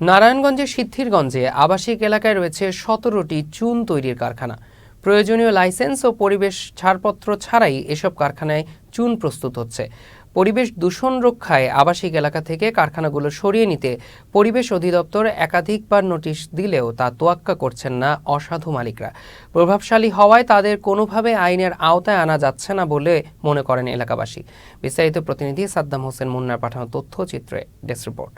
নারায়ণগঞ্জের সিদ্ধিরগঞ্জে আবাসিক এলাকায় রয়েছে সতেরোটি চুন তৈরির কারখানা। প্রয়োজনীয় লাইসেন্স ও পরিবেশ ছাড়পত্র ছাড়াই এসব কারখানায় চুন প্রস্তুত হচ্ছে। পরিবেশ দূষণ রক্ষায় আবাসিক এলাকা থেকে কারখানাগুলো সরিয়ে নিতে পরিবেশ অধিদপ্তর একাধিকবার নোটিশ দিলেও তা তোয়াক্কা করছেন না অসাধু মালিকরা। প্রভাবশালী হওয়ায় তাদের কোনোভাবে আইনের আওতায় আনা যাচ্ছে না বলে মনে করেন এলাকাবাসী। বিস্তারিত প্রতিনিধি সাদ্দাম হোসেন মুন্নার পাঠানো তথ্যচিত্রে ডেস্ক রিপোর্ট।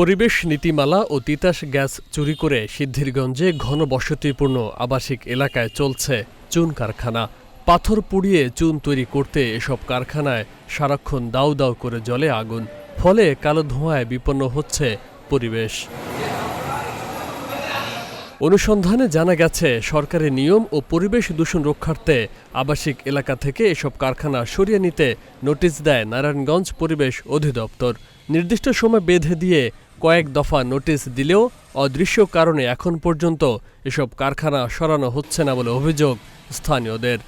পরিবেশ, নীতিমালা ও তিতাস গ্যাস চুরি করে সিদ্ধিরগঞ্জে ঘন বসতিপূর্ণ আবাসিক এলাকায় চলছে চুন কারখানা। পাথর পুড়িয়ে চুন তৈরি করতে এসব কারখানায় সারাক্ষণ দাউ দাউ করে জ্বলে আগুন। ফলে কালো ধোঁয়ায় বিপন্ন হচ্ছে পরিবেশ। অনুসন্ধানে জানা গেছে সরকারি নিয়ম ও পরিবেশ দূষণ রক্ষার্থে আবাসিক এলাকা থেকে এসব কারখানা সরিয়ে নিতে নোটিশ দেয় নারায়ণগঞ্জ পরিবেশ অধিদপ্তর। নির্দিষ্ট সময় বেঁধে দিয়ে কয়েক দফা নোটিশ দিলেও অদৃশ্য কারণে এখন পর্যন্ত এসব কারখানা সরানো হচ্ছে না বলে অভিযোগ স্থানীয়দের।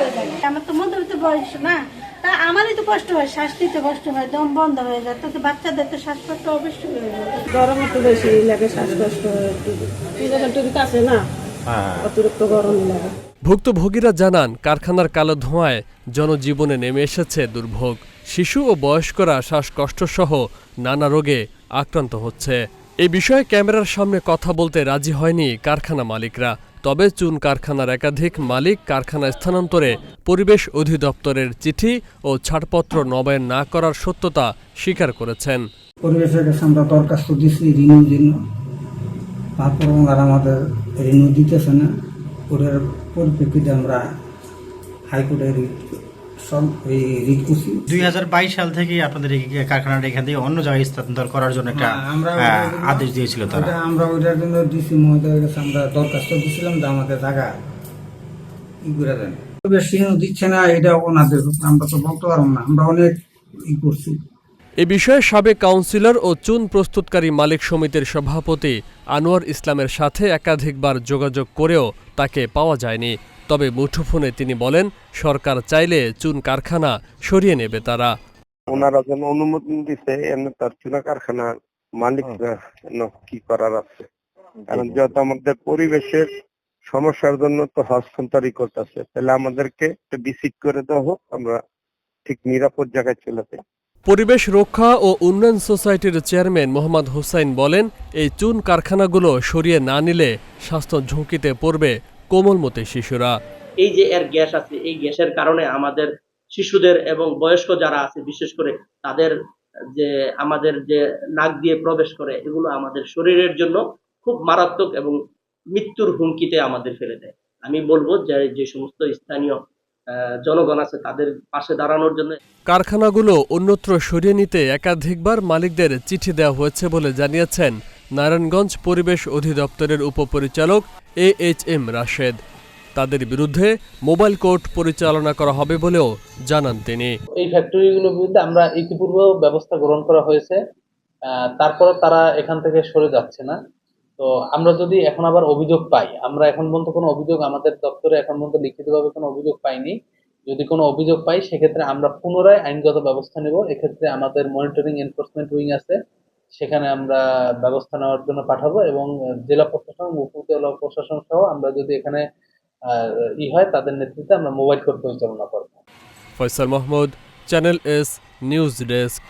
হয়ে যায়। আমার তো মধ্যবিত্ত বয়স না। তা আমারই তো কষ্ট হয় শ্বাস নিতে কষ্ট হয় দম বন্ধ হয়ে যায়। তো বাচ্চাদের তো শ্বাসকষ্ট অবশ্যই হয়ে যায়। গরম একটু বেশি লাগে শ্বাসকষ্ট একটু। কাছে না অতিরিক্ত গরম লাগে। ভুক্তভোগীরা জানান কারখানার কালো ধোঁয়ায় জনজীবনে নেমে এসেছে দুর্ভোগ। শিশু ও বয়স্করা শ্বাসকষ্টসহ নানা রোগে আক্রান্ত হচ্ছে। এই বিষয়ে ক্যামেরার সামনে কথা বলতে রাজি হয়নি কারখানা মালিকরা। তবে চুন কারখানার একাধিক মালিক কারখানা স্থানান্তরে পরিবেশ অধিদপ্তরের চিঠি ও ছাড়পত্র নবায়ন না করার সত্যতা স্বীকার করেছেন। পরিবেশের কাছে আমরা দরখাস্ত জন্য। তারপর আমাদের ঋণ দিতেছে না। পরিপ্রেক্ষিতে আমরা রিট সব এই রিট করছি দুই সাল থেকে আপনাদের এই কারখানাটা এখান থেকে অন্য জায়গায় স্থানান্তর করার জন্য একটা হ্যাঁ, আমরা আহ, আদেশ দিয়েছিল তারা। আমরা ওইটার জন্য ডিসি মহোদয়ের কাছে আমরা দরখাস্ত দিছিলাম যে আমাদের জায়গা ই করে দেন। পরিবেশ দিচ্ছে না এটা ওনাদের আমরা তো বলতে পারব না আমরা অনেক ই করছি। এ বিষয়ে সাবেক কাউন্সিলর ও চুন প্রস্তুতকারী মালিক সমিতির সভাপতি আনোয়ার ইসলামের সাথে একাধিকবার যোগাযোগ করেও তাকে পাওয়া যায়নি। তবে মুঠোফোনে তিনি বলেন সরকার চাইলে চুন কারখানা সরিয়ে নেবে তারা। ওনারা যেন অনুমোদন দিছে এমনি তার চুনা কারখানার মালিক কি করার আছে। কারণ যেহেতু আমাদের পরিবেশের সমস্যার জন্য তো হস্তান্তরই করতেছে তাহলে আমাদেরকে একটু বিসিক করে দেওয়া হোক আমরা ঠিক নিরাপদ জায়গায় চলে যাই। পরিবেশ রক্ষা ও উন্নয়ন সোসাইটির চেয়ারম্যান মোহাম্মদ হোসাইন বলেন এই চুন কারখানাগুলো সরিয়ে না নিলে স্বাস্থ্য ঝুঁকিতে পড়বে কোমলমতি শিশুরা। এই যে এর গ্যাস আছে এই গ্যাসের কারণে আমাদের শিশুদের এবং বয়স্ক যারা আছে বিশেষ করে তাদের যে আমাদের যে নাক দিয়ে প্রবেশ করে এগুলো আমাদের শরীরের জন্য খুব মারাত্মক এবং মৃত্যুর হুমকিতে আমাদের ফেলে দেয়। আমি বলব যে যে সমস্ত স্থানীয় জনগণ আছে তাদের পাশে দাঁড়ানোর জন্য কারখানাগুলো অন্যত্র সরিয়ে নিতে একাধিকবার মালিকদের চিঠি দেওয়া হয়েছে বলে জানিয়েছেন নারায়ণগঞ্জ পরিবেশ অধিদপ্তরের উপপরিচালক এ এইচ এম রাশেদ। তাদের বিরুদ্ধে মোবাইল কোর্ট পরিচালনা করা হবে বলেও জানান তিনি। এই ফ্যাক্টরিগুলোর বিরুদ্ধে আমরা ইতিপূর্বেও ব্যবস্থা গ্রহণ করা হয়েছে। তারপরে তারা এখান থেকে সরে যাচ্ছে না। তো আমরা যদি এখন আবার অভিযোগ পাই, আমরা এখন পর্যন্ত কোনো অভিযোগ আমাদের দপ্তরে এখন পর্যন্ত লিখিতভাবে কোনো অভিযোগ পাইনি। যদি কোনো অভিযোগ পাই, সেক্ষেত্রে আমরা পুনরায় আইনগত ব্যবস্থা নেব। এক্ষেত্রে আমাদের মনিটরিং এনফোর্সমেন্ট উইং আছে। সেখানে আমরা ব্যবস্থা নেওয়ার জন্য পাঠাবো এবং জেলা প্রশাসন, উপজেলা প্রশাসন সহ আমরা যদি এখানে ই হয় তাদের নেতৃত্বে আমরা মোবাইল কোর্ট পরিচালনা করব। Faisal Mahmud, channel S, news desk.